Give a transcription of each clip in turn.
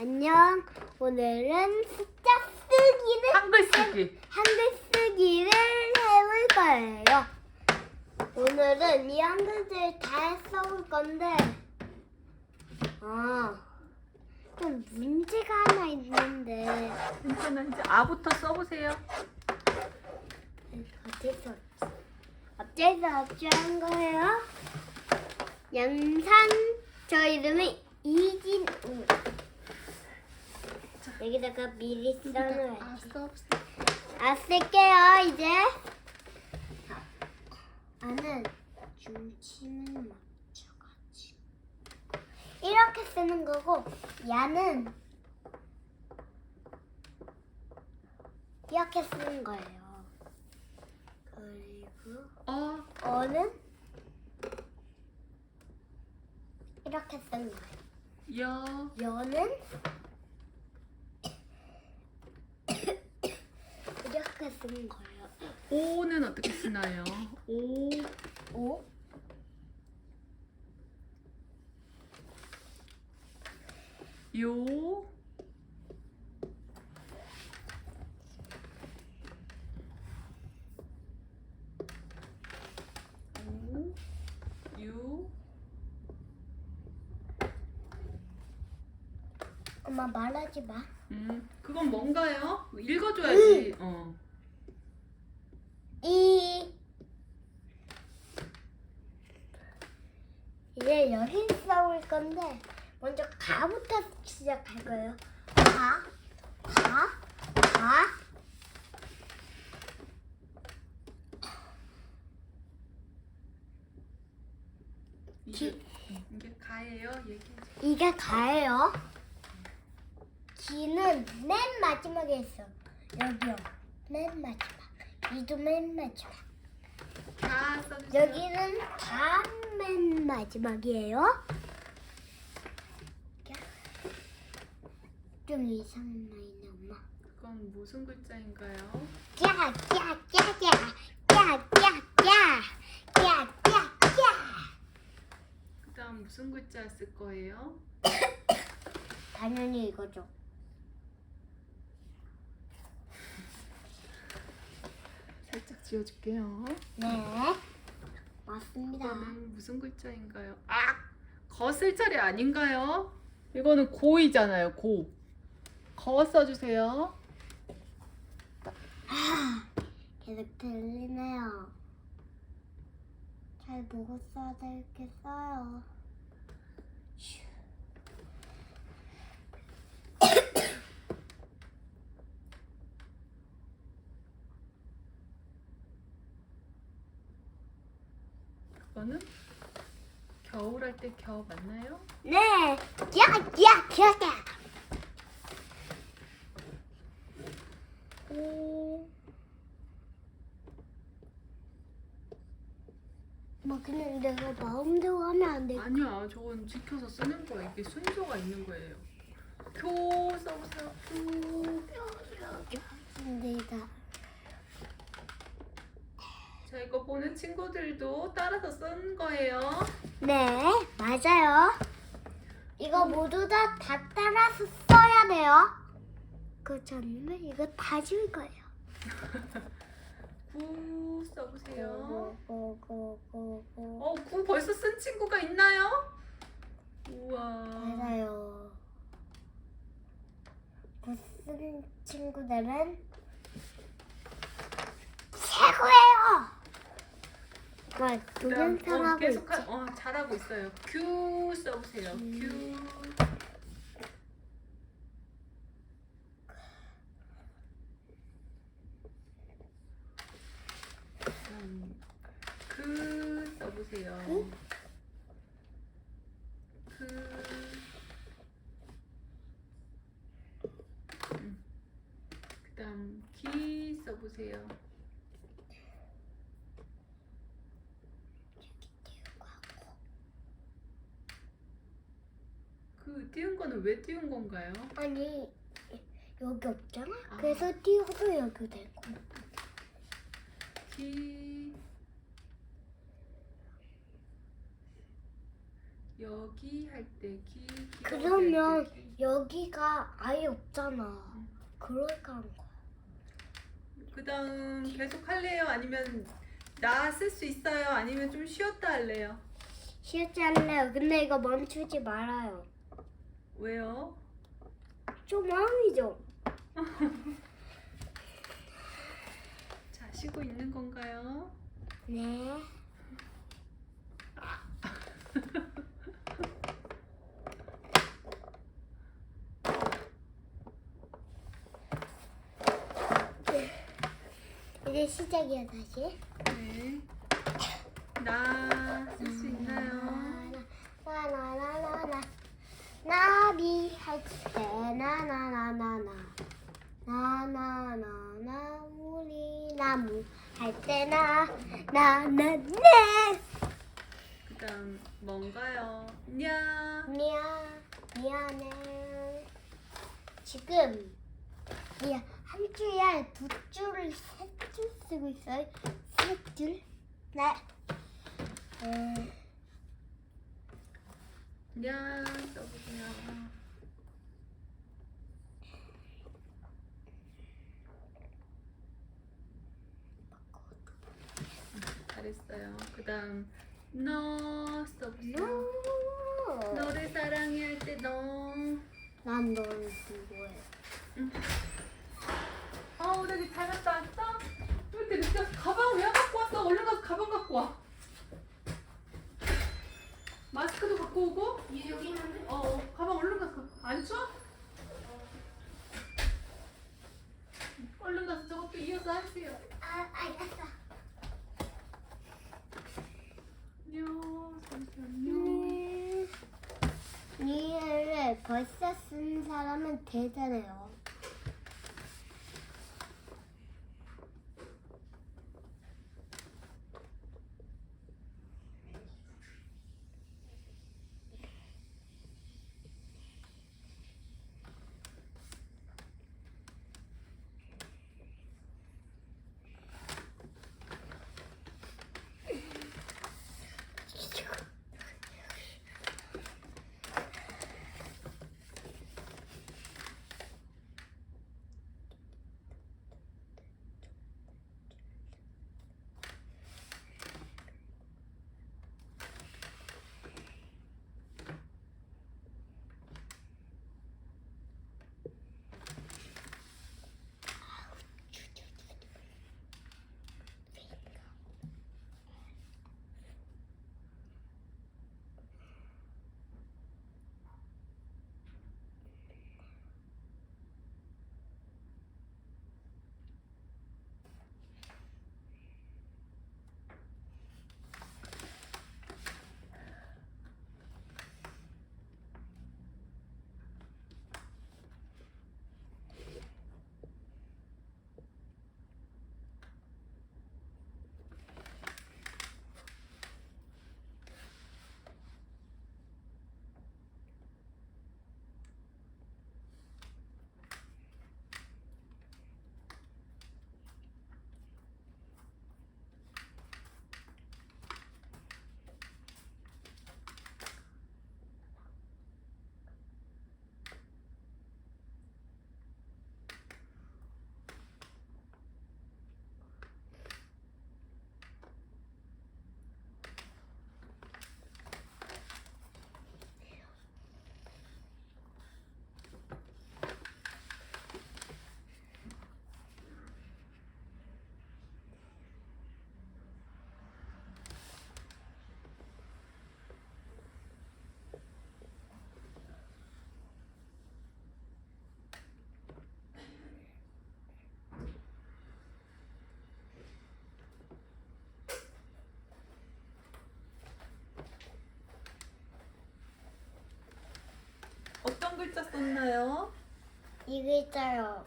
안녕. 오늘은 숫자 쓰기를 한글 쓰기. 한글 쓰기를 해볼 거예요. 오늘은 이 한글들 다 써볼 건데, 아, 좀 문제가 하나 있는데 괜찮아. 이제 아부터 써보세요. 어쩔 수 없지. 어쩔 수 없지 한 거예요. 양산 저 이름은 이진우. 여기다가 미리 써놓아야지. 아, 써. 아 쓸게요 이제. 나는 중심을 맞춰가지고 이렇게 쓰는 거고 야는 이렇게 쓰는 거예요. 그리고 어, 어는 이렇게 쓰는 거예요. 여, 여는 이렇게 쓰는 거예요. 오는 어떻게 쓰나요? 오, 오 요, 오, 유, 엄마 말하지 마. 음, 그건 뭔가요? 읽어줘야지. 어. 이 이제 여행 싸울 건데 먼저 가부터 시작할 거예요. 가, 가, 가. 이게, 이게 가예요. 이게 가예요. 기는 맨 마지막에 있어. 여기요. 맨 마지막. 이도 맨 마지막. 다 써주세요. 여기는 다 맨 마지막이에요. 좀 이상한 라인 엄마. 그건 무슨 글자인가요? 야야야야 야야야 야야야. 그다음 무슨 글자 쓸 거예요? 당연히 이거죠. 지워줄게요. 네, 맞습니다. 이거는 무슨 글자인가요? 아, 거슬 자리 아닌가요? 이거는 고이잖아요. 고. 거 써주세요. 계속 들리네요. 잘 보고 써야 되겠어요. 그거는 겨울 할 때 겨 맞나요? 네, 야, 야, 야, 야. 오. 뭐 그냥 내가 마음대로 하면 안 돼. 아니야, 저건 지켜서 쓰는 거야. 이게 순서가 있는 거예요. 교 써보세요. 교. 근데다 자, 이거 보는 친구들도 따라서 쓰는 거예요. 네, 맞아요. 이거 모두 다, 다 따라서 써야 돼요. 그렇지 않으면 이거 다 지울 거예요. 구 써보세요. 고고고고고. 어, 구 벌써 쓴 친구가 있나요? 우와. 맞아요. 무슨 친구들은 최고예요. 막 그다음, 동영상 어, 계속 있지. 하, 어, 잘하고 있어요. 큐 써보세요. 음. 큐. 음, 그 써보세요. 그? 그. 음. 그다음 기 써보세요. 그 띄운 거는 왜 띄운 건가요? 아니 여기 없잖아. 아. 그래서 띄워서 여기 되고. 기 여기 할 때 기. 기러기 할 그러면 때 기. 여기가 아예 없잖아. 그러니까 한 거야. 그 다음 계속 할래요? 아니면 나 쓸 수 있어요? 아니면 좀 쉬었다 할래요? 쉬지 않래요. 근데 이거 멈추지 말아요. 왜요? 좀 마음이죠. 자, 쉬고 있는 건가요? 네. 이제 시작이야 다시. 네. 나 쓸 수 있나요? 나나나나나 나비 할때 나나나나나 나나나나 우리 나무 할 때나 나나네 그 다음 뭔가요? 냐. 미안 미안해 지금 미안 한 줄에 두 줄을 세 줄 쓰고 있어요 세 줄? 네 음, 냐 써보세요. 잘했어요. 그 다음 너 써보세요. 노. 너를 사랑해 할 때 너. 난 너를 좋아해 아, 우리 잘 갔다 왔어? 왜 이렇게 늦게 왔어? 가방 왜 갖고 왔어? 얼른 가서 가방 갖고 와. 마스크도 갖고 오고? 얘 여기 있는데? 어, 어, 가방 얼른 가서 갖고 와. 안 추워? 얼른 가서 저것도 이어서 하세요. 아 알겠어 안녕, 잠시만요. 음, 이해를 벌써 쓴 사람은 대단해요 어떤 글자 썼나요? 이 글자요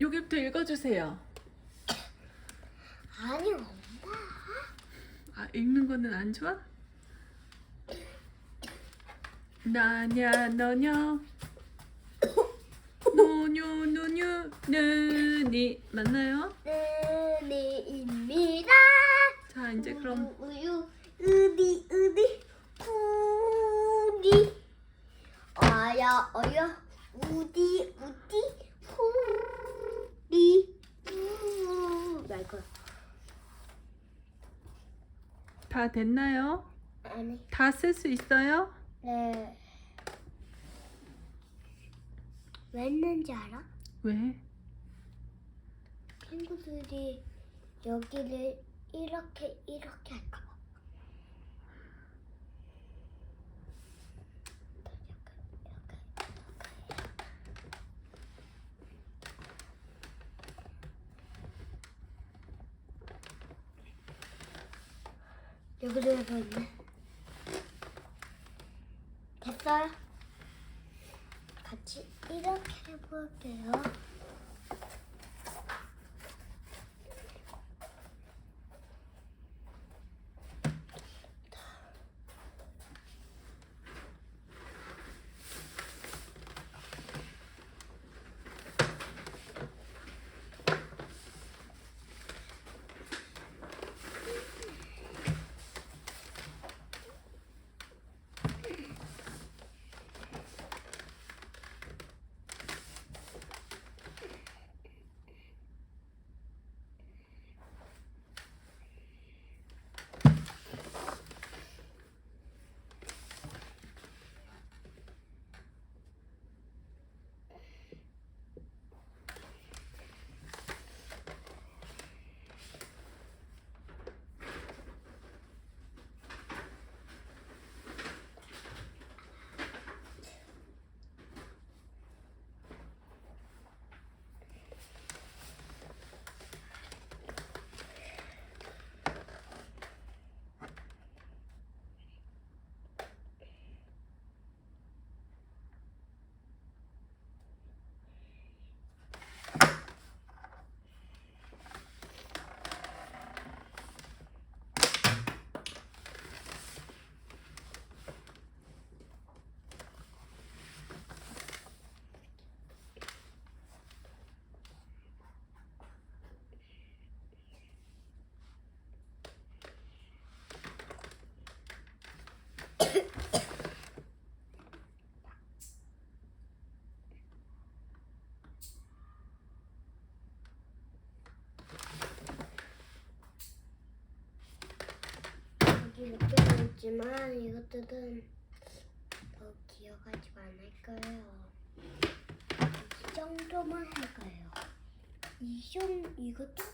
여기부터 읽어주세요. 아니 엄마 아, 읽는 거는 안 좋아? 나냐 너냐 노뇨 노뇨 느니 맞나요? 은이입니다 자 이제 그럼 우유 으디 으디 푸디 어여 어여 우디 우디 후리 말고 다 됐나요? 아니 다 쓸 수 있어요? 네. 왜 했는지 알아? 왜? 친구들이 여기를 이렇게 이렇게 할까 봐. 여기도 해보있네 됐어요? 같이 이렇게 해볼게요. 있지만 이것들은 더 기억하지 않을 거예요. 이 정도만 할 거예요. 이 정 이것도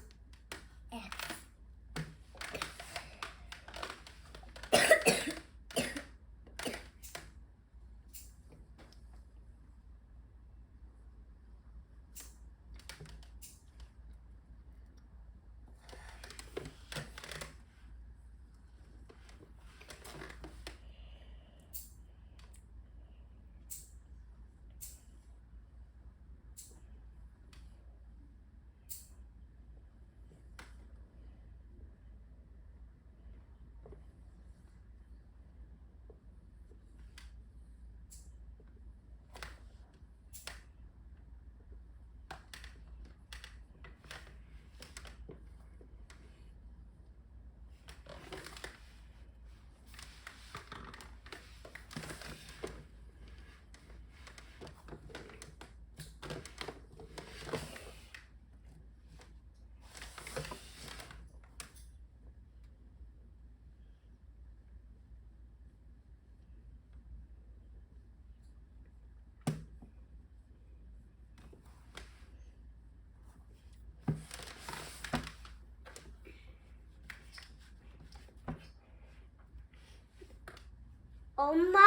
엄마,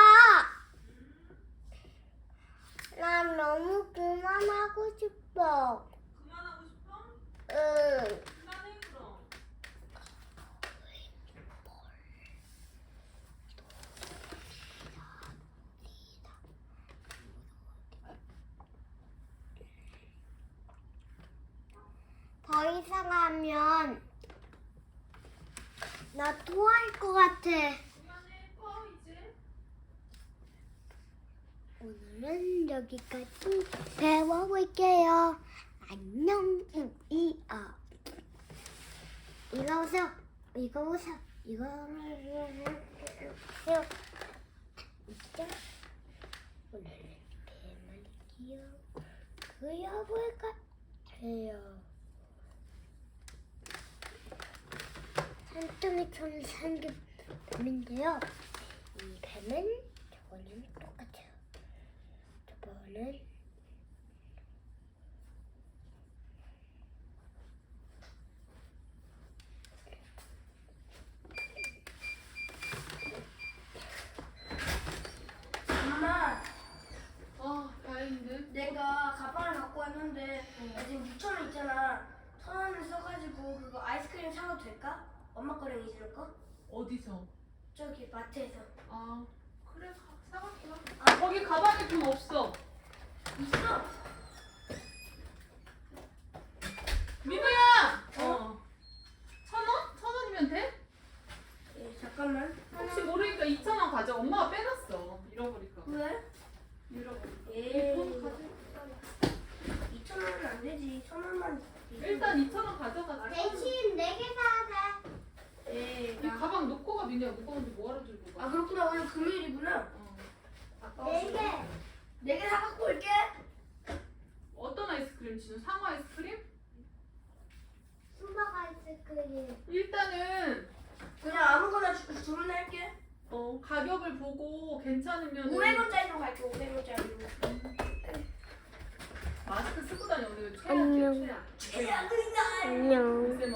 난 너무 그만하고 싶어. 그만하고 싶어? 응. 그만해 그럼. 더 이상 하면 나 토할 것 같아. 그만해 꺼 이제. 오늘은 여기까지 배워볼게요. 안녕, 우이어. 이거 보세요. 이거 보세요. 이거 보세요. 이제 오늘은 기억 그려볼 같아요. 산더미처럼 생긴 뱀인데요. 이 뱀은 저거는 똑같아요. 저거는 엄마, 아 다행인데. 내가 가방을 갖고 왔는데 나 지금 6천 원 있잖아. 천 원을 써가지고 그거 아이스크림 사도 될까? 엄마 거랑 이슬 거? 어디서? 저기 마트에서. 아 그래 사- 사갈게. 아 거기 가방에 돈 없어. 있어? 민우야. 어. 천 원? 천 원이면 돼? 예, 잠깐만. 혹시 모르니까 2천 원 가져. 엄마가 빼놨어. 잃어버릴까. 봐. 왜? 잃어버릴까. 예. 돈 가져. 2천 원은 안 되지. 천 원만. 일단 2천 원 가져가. 대신 네개 사야 돼. 예. 이 나... 가방 놓고 가 민우야. 무거운데 뭐하러 들고 가? 아 그렇구나. 오늘 금요일이구나. 어. 네 개. 네개 사갖고 올게. 어떤 아이스크림 진우? 상어 아이스크림? 수박 아이스크림. 일단은 그냥 아무거나 주, 주문할게. 어, 가격을 보고 괜찮으면 500원짜리로 갈게. 500원짜리로. 마스크 쓰고 다녀 오늘 안녕. 최악이야 최악. 최악은